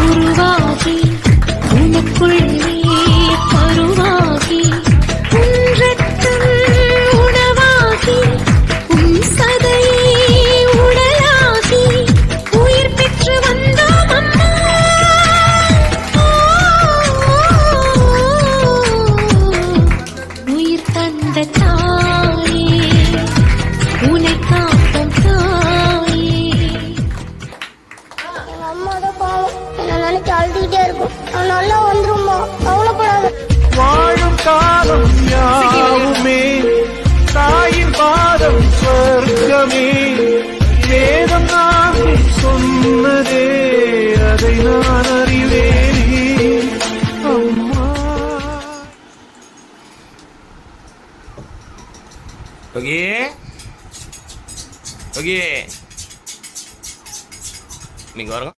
உருவாகி உனக்குள்ளே கருவாகி உன் ரத்தம் உணவாகி உன் சதையே உடலாகி உயிர் பெற்று வந்தோம் அம்மா. உயிர் தந்த தாயே அம்மா தான் பாவம். என்ன நினைச்சு அழுதுகிட்டே இருக்கும். நான் நல்லா வந்துருமா கவலைப்படாத. வாழும் காலம் யாவுமே தாயின் பாதம் சொர்க்கமே. வேதம் நான் சொன்னதே அதை நான் அறிவேனே. அம்மா. ஓகே ஓகே நீங்க வரங்க.